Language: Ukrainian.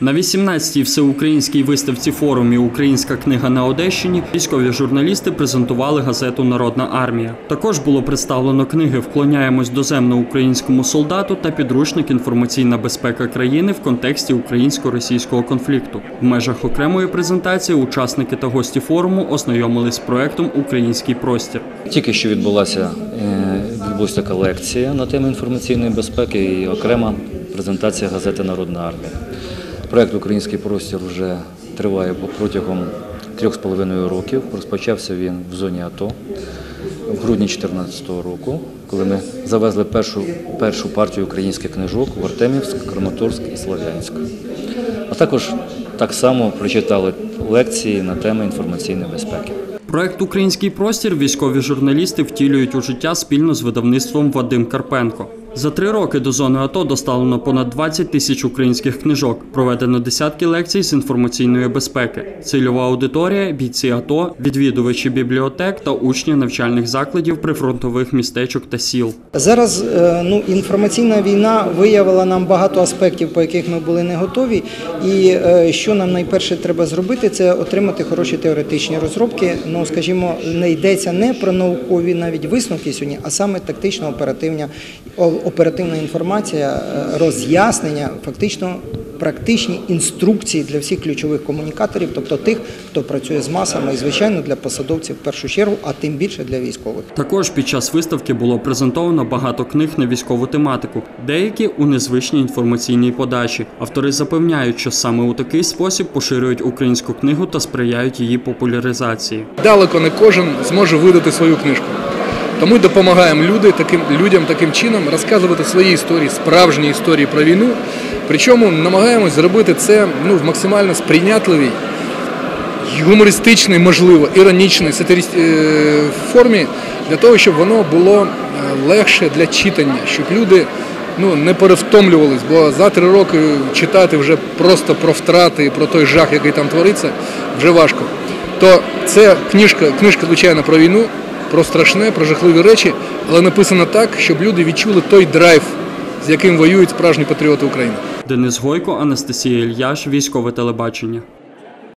На 18-й всеукраїнській виставці форумі Українська книга на Одещині військові журналісти презентували газету Народна армія. Також було представлено книги Вклоняємось доземно українському солдату та підручник Інформаційна безпека країни в контексті українсько-російського конфлікту. В межах окремої презентації учасники та гості форуму ознайомились з проектом Український простір. Тільки що відбулася е, відбулася лекція на тему інформаційної безпеки і окрема презентація газети Народна армія. Проект Український простір вже триває протягом трьох з половиною років. Розпочався він в зоні АТО в грудні 2014 року, коли ми завезли першу, першу партію українських книжок в Артемівськ, Краматорськ і Слов'янськ. А також так само прочитали лекції на тему інформаційної безпеки. Проект Український простір військові журналісти втілюють у життя спільно з видавництвом Вадим Карпенко. За три роки до зони АТО доставлено понад 20 тисяч українських книжок. Проведено десятки лекцій з інформаційної безпеки. Цільова аудиторія, бійці АТО, відвідувачі бібліотек та учні навчальних закладів прифронтових містечок та сіл. Зараз е, ну, інформаційна війна виявила нам багато аспектів, по яких ми були не готові. І е, що нам найперше треба зробити, це отримати хороші теоретичні розробки. Ну, скажімо, не йдеться не про наукові навіть висновки сьогодні, а саме тактично оперативна оперативна інформація, е, роз'яснення, фактично практичні інструкції для всіх ключових комунікаторів, тобто тих, хто працює з масами, і звичайно для посадовців в першу чергу, а тим більше для військових. Також під час виставки було презентовано багато книг на військову тематику, деякі у незвичній інформаційній подачі. Автори запевняють, що саме у такий спосіб поширюють українську книгу та сприяють її популяризації. Далеко не кожен зможе видати свою книжку. Тому допомагаємо люди, таким, людям таким чином розказувати свої історії, справжні історії про війну. Причому намагаємось зробити це ну, в максимально сприйнятливій, гумористичній, можливо, іронічній сатирі... е, формі, для того, щоб воно було е, легше для читання, щоб люди ну, не перевтомлювались, бо за три роки читати вже просто про втрати, про той жах, який там твориться, вже важко. То це книжка, книжка, звичайно, про війну, про страшне, про жахливі речі, але написано так, щоб люди відчули той драйв, з яким воюють справжні патріоти України. Денис Гойко, Анастасія Ільяш, військове телебачення.